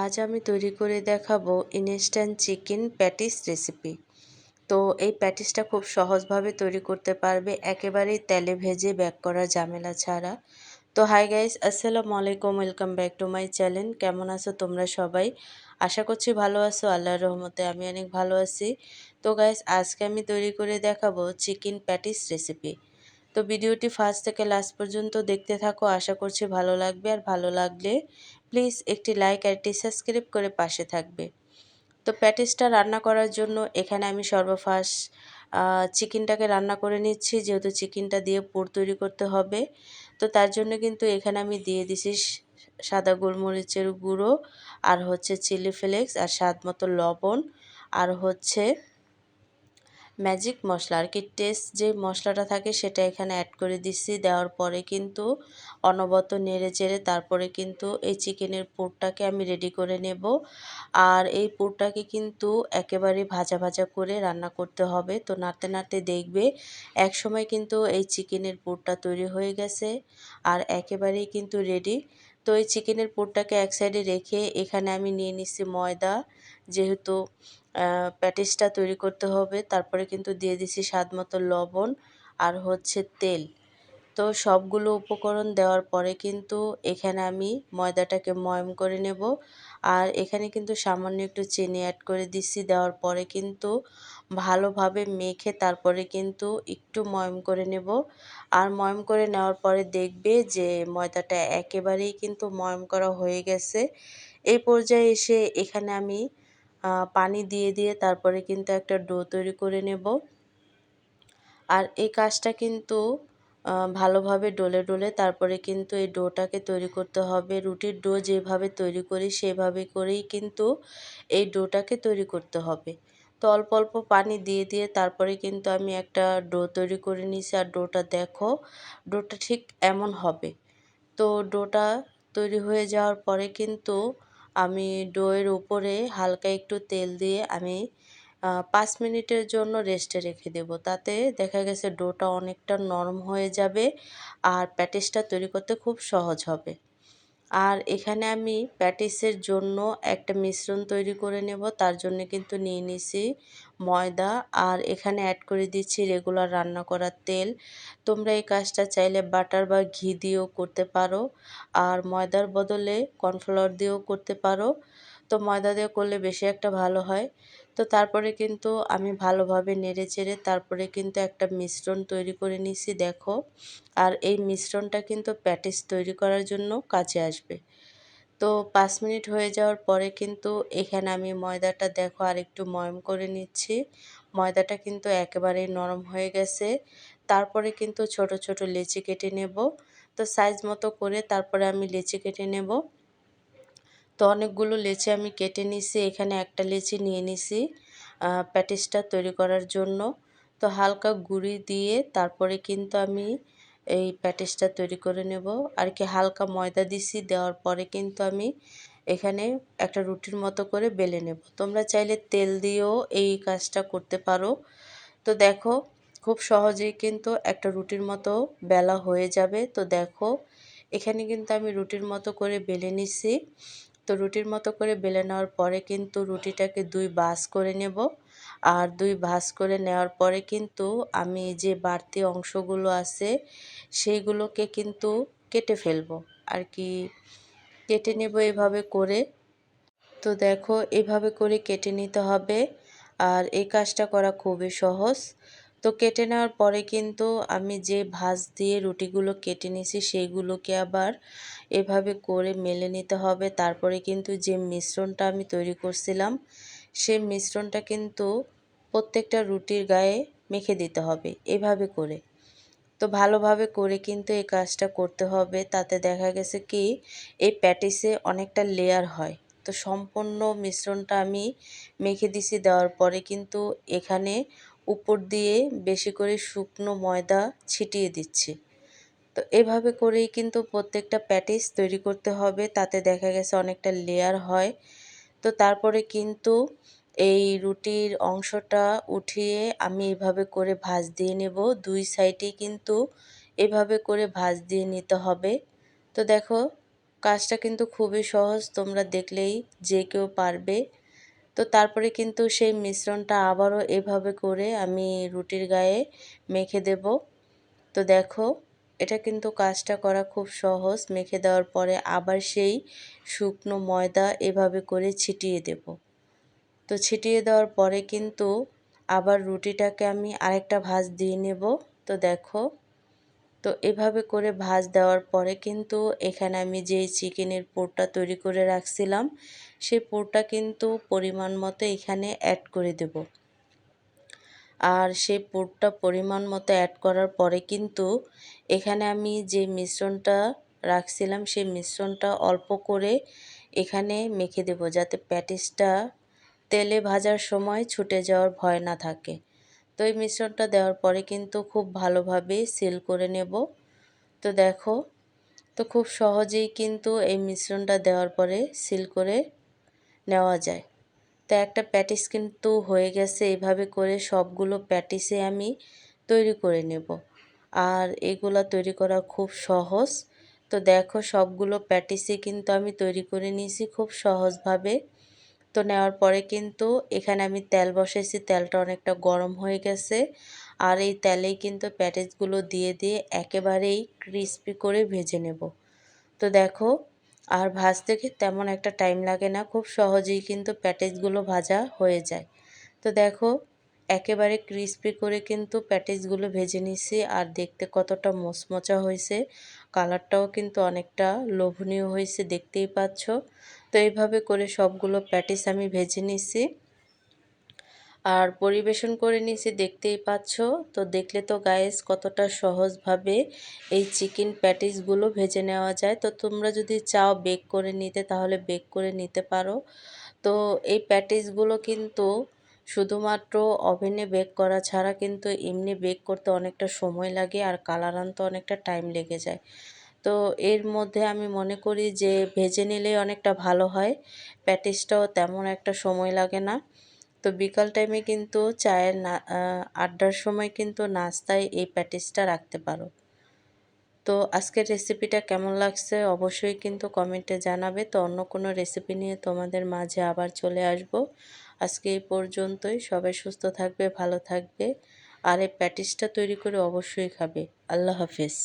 আজ আমি তৈরি করে দেখাবো ইনস্ট্যান্ট চিকেন প্যাটিস রেসিপি তো এই প্যাটিসটা খুব সহজভাবে তৈরি করতে পারবে, একেবারেই তেলে ভেজে ব্যাক করা ঝামেলা ছাড়া। তো হাই গাইস আসসালামু আলাইকুম welcome back to my channel কেমন আছো তোমরা সবাই? আশা করছি ভালো আছো, আল্লাহর রহমতে আমি অনেক ভালো আছি। তো গাইস আজকে আমি তৈরি করে দেখাবো চিকেন প্যাটিস রেসিপি তো ভিডিওটি ফার্স্ট থেকে লাস্ট পর্যন্ত দেখতে থাকো, আশা করছি ভালো লাগবে। আর ভালো লাগলে প্লিজ একটি লাইক আর একটি সাবস্ক্রাইব করে পাশে থাকবে। তো প্যাটিসটা রান্না করার জন্য এখানে আমি সর্বফার্স্ট চিকেনটাকে রান্না করে নিচ্ছি। যেহেতু চিকেনটা দিয়ে পুর তৈরি করতে হবে, তো তার জন্য কিন্তু এখানে আমি দিয়ে দিছি সাদা গোলমরিচের গুঁড়ো, আর হচ্ছে চিলি ফ্লেক্স, আর স্বাদ মতো লবণ, আর হচ্ছে ম্যাজিক মশলা। আর কি টেস্ট যে মশলাটা থাকে সেটা এখানে অ্যাড করে দিচ্ছি দেওয়ার পরে কিন্তু অনবত নেড়ে চেড়ে তারপরে কিন্তু এই চিকেনের পুরটাকে আমি রেডি করে নেব। আর এই পুরটাকে কিন্তু একেবারে ভাজা ভাজা করে রান্না করতে হবে। তো নাড়তে নাড়তে দেখবে এক সময় কিন্তু এই চিকেনের পুরটা তৈরি হয়ে গেছে আর একেবারেই কিন্তু রেডি তো এই চিকেনের পুরটাকে এক সাইডে রেখে এখানে আমি নিয়ে নিচ্ছি ময়দা। যেহেতু প্যাটিসটা তৈরি করতে হবে। তারপরে কিন্তু দিয়ে দিছি স্বাদ মতো লবণ আর হচ্ছে তেল। তো সবগুলো উপকরণ দেওয়ার পরে কিন্তু এখানে আমি ময়দাটাকে ময়ম করে নেব। আর এখানে কিন্তু সামান্য একটু চিনি অ্যাড করে দিচ্ছি দেওয়ার পরে কিন্তু ভালোভাবে মেখে তারপরে কিন্তু একটু ময়ম করে নেব। আর ময়ম করে নেওয়ার পরে দেখবে যে ময়দাটা একেবারেই কিন্তু ময়ম করা হয়ে গেছে। এই পর্যায়ে এসে এখানে আমি পানি দিয়ে দিয়ে তারপরে কিন্তু একটা ডো তৈরি করে নেব। আর এই কাজটা কিন্তু ভালোভাবে ডলে ডলে তারপরে কিন্তু এই ডোটাকে তৈরি করতে হবে। রুটির ডো যেভাবে তৈরি করি সেভাবে করেই কিন্তু এই ডোটাকে তৈরি করতে হবে। তো অল্প অল্প পানি দিয়ে দিয়ে তারপরে কিন্তু আমি একটা ডো তৈরি করে নিছি। আর ডোটা দেখো, ডোটা ঠিক এমন হবে। তো ডোটা তৈরি হয়ে যাওয়ার পরে কিন্তু আমি ডোয়ের উপরে হালকা একটু তেল দিয়ে আমি পাঁচ মিনিটের জন্য রেস্টে রেখে দেব। তাতে দেখা গেছে ডোটা অনেকটা নরম হয়ে যাবে আর প্যাটিসটা তৈরি করতে খুব সহজ হবে। আর এখানে আমি প্যাটিসের জন্য একটা মিশ্রণ তৈরি করে নেব, তার জন্য কিন্তু নিয়ে নিছি ময়দা আর এখানে অ্যাড করে দিচ্ছি রেগুলার রান্না করার তেল। তোমরা এই কাজটা চাইলে বাটার বা ঘি দিয়েও করতে পারো আর ময়দার বদলে কর্নফ্লাওয়ার দিয়েও করতে পারো। তো ময়দা দিয়ে করলে বেশি একটা ভালো হয়। তো তারপরে কিন্তু আমি ভালোভাবে নেড়ে চেড়ে তারপরে কিন্তু একটা মিশ্রণ তৈরি করে নিছি, দেখো। আর এই মিশ্রণটা কিন্তু প্যাটিস তৈরি করার জন্য কাজে আসবে। তো পাঁচ মিনিট হয়ে যাওয়ার পরে কিন্তু এখানে আমি ময়দাটা, দেখো আর একটু ময়ম করে নিচ্ছি। ময়দাটা কিন্তু একেবারেই নরম হয়ে গেছে। তারপরে কিন্তু ছোট ছোট লেচি কেটে নেব। তো সাইজ মতো করে তারপরে আমি লেচি কেটে নেব। তো অনেকগুলো লেচি আমি কেটে নিছি এখানে একটা লেচি নিয়ে নিছি প্যাটিসটা তৈরি করার জন্য। তো হালকা গুঁড়ি দিয়ে তারপরে কিন্তু আমি এই প্যাটিসটা তৈরি করে নেব। আর কি হালকা ময়দা দিছি, দেওয়ার পরে কিন্তু আমি এখানে একটা রুটির মতো করে বেলে নেব। তোমরা চাইলে তেল দিয়েও এই কাজটা করতে পারো। তো দেখো, খুব সহজেই কিন্তু একটা রুটির মতো বেলা হয়ে যাবে। তো দেখো, এখানে কিন্তু আমি রুটির মতো করে বেলে নিছি। তো রুটির মতো করে বেলে নেওয়ার পরে কিন্তু রুটিটাকে দুই বাস করে নেব। আর দুই ভাস করে নেওয়ার পরে কিন্তু আমি যে বাড়তি অংশগুলো আছে, সেইগুলোকে কিন্তু কেটে ফেলব। আর কি কেটে নেব এভাবে করে। তো দেখো, এভাবে করে কেটে নিতে হবে। আর এই কাজটা করা খুবই সহজ। তো কেটে নেওয়ার পরে কিন্তু আমি যে ভাজ দিয়ে রুটিগুলো কেটে নিয়েছি সেইগুলোকে আবার এভাবে করে মেলে নিতে হবে। তারপরে কিন্তু যে মিশ্রণটা আমি তৈরি করছিলাম, সেই মিশ্রণটা কিন্তু প্রত্যেকটা রুটির গায়ে মেখে দিতে হবে এভাবে করে। তো ভালোভাবে করে কিন্তু এই কাজটা করতে হবে। তাতে দেখা গেছে কি, এই প্যাটিসে অনেকটা লেয়ার হয়। তো সম্পূর্ণ মিশ্রণটা আমি মেখে দিছি দেওয়ার পরে কিন্তু এখানে উপর দিয়ে বেশি করে শুকনো ময়দা ছিটিয়ে দিচ্ছি। তো এভাবে করেই কিন্তু প্রত্যেকটা প্যাটিস তৈরি করতে হবে, তাতে দেখা গেছে অনেকটা লেয়ার হয়। তো তারপরে কিন্তু এই রুটির অংশটা উঠিয়ে আমি এভাবে করে ভাজ দিয়ে নেব। দুই সাইডে কিন্তু এভাবে করে ভাজ দিয়ে নিতে হবে। তো দেখো, কাজটা কিন্তু খুবই সহজ, তোমরা দেখলেই যে কেউ পারবে। তো তারপরে কিন্তু সেই মিশ্রণটা আবারও এভাবে করে আমি রুটির গায়ে মেখে দেব। তো দেখো, এটা কিন্তু কাজটা করা খুব সহজ। মেখে দেওয়ার পরে আবার সেই শুকনো ময়দা এভাবে করে ছিটিয়ে দেব। তো ছিটিয়ে দেওয়ার পরে কিন্তু আবার রুটিটাকে আমি আরেকটা ভাজ দিয়ে নেব। তো দেখো তো এভাবে করে ভাজ দেওয়ার পরে কিন্তু এখানে আমি যেই চিকেনের পোরটা তৈরি করে রাখছিলাম, সেই পোরটা কিন্তু পরিমাণ মতো এখানে অ্যাড করে দেব। আর সেই পুরটা পরিমাণ মতো অ্যাড করার পরে কিন্তু এখানে আমি যে মিশ্রণটা রাখছিলাম, সেই মিশ্রণটা অল্প করে এখানে মেখে দেব যাতে প্যাটিসটা তেলে ভাজার সময় ছুটে যাওয়ার ভয় না থাকে। তো এই মিশ্রণটা দেওয়ার পরে কিন্তু খুব ভালোভাবে সিল করে নেব। তো দেখো, তো খুব সহজেই কিন্তু এই মিশ্রণটা দেওয়ার পরে সিল করে নেওয়া যায়। তো একটা প্যাটিস কিন্তু হয়ে গেছে এইভাবে করে সবগুলো প্যাটিসে আমি তৈরি করে নেব। আর এগুলো তৈরি করা খুব সহজ। তো দেখো, সবগুলো প্যাটিসে কিন্তু আমি তৈরি করে নিয়েছি খুব সহজভাবে। তো নেওয়ার পরে কিন্তু এখানে আমি তেল বসাইছি, তেলটা অনেকটা গরম হয়ে গেছে। আর এই তেলেই কিন্তু প্যাটেজগুলো দিয়ে দিয়ে একেবারেই ক্রিস্পি করে ভেজে নেব। তো দেখো, আর ভাজতে তেমন একটা টাইম লাগে না, খুব সহজেই কিন্তু প্যাটেজগুলো ভাজা হয়ে যায়। তো দেখো, একেবারে ক্রিস্পি করে কিন্তু প্যাটিসগুলো ভেজে নিছি, আর দেখতে কতটা মচমচা হয়েছে। কালারটাও কিন্তু অনেকটা লোভনীয় হয়েছে, দেখতেই পাচ্ছ। তো এইভাবে করে সবগুলো প্যাটিস আমি ভেজে নিছি আর পরিবেশন করে নিয়েছি দেখতেই পাচ্ছ। তো দেখলে তো গায়েস কতটা সহজভাবে এই চিকেন প্যাটিসগুলো ভেজে নেওয়া যায়। তো তোমরা যদি চাও বেক করে নিতে, তাহলে বেক করে নিতে পারো। তো এই প্যাটিসগুলো কিন্তু শুধুমাত্র ওভেনে বেক করা ছাড়া কিন্তু এমনি বেক করতে অনেকটা সময় লাগে আর কালার আনতে অনেকটা টাইম লেগে যায়। তো এর মধ্যে আমি মনে করি যে ভেজে নিলে অনেকটা ভালো হয়, প্যাটিসটাও তেমন একটা সময় লাগে না। তো বিকাল টাইমে কিন্তু চায়ের না আড্ডার সময় কিন্তু নাস্তায় এই প্যাটিসটা রাখতে পারো। তো আজকের রেসিপিটা কেমন লাগছে অবশ্যই কিন্তু কমেন্টে জানাবে। তো অন্য কোনো রেসিপি নিয়ে তোমাদের মাঝে আবার চলে আসব। আজকে এই পর্যন্তই। সবাই সুস্থ থাকবে, ভালো থাকবে। আর এই প্যাটিসটা তৈরি করে অবশ্যই খাবে। আল্লাহ হাফিজ।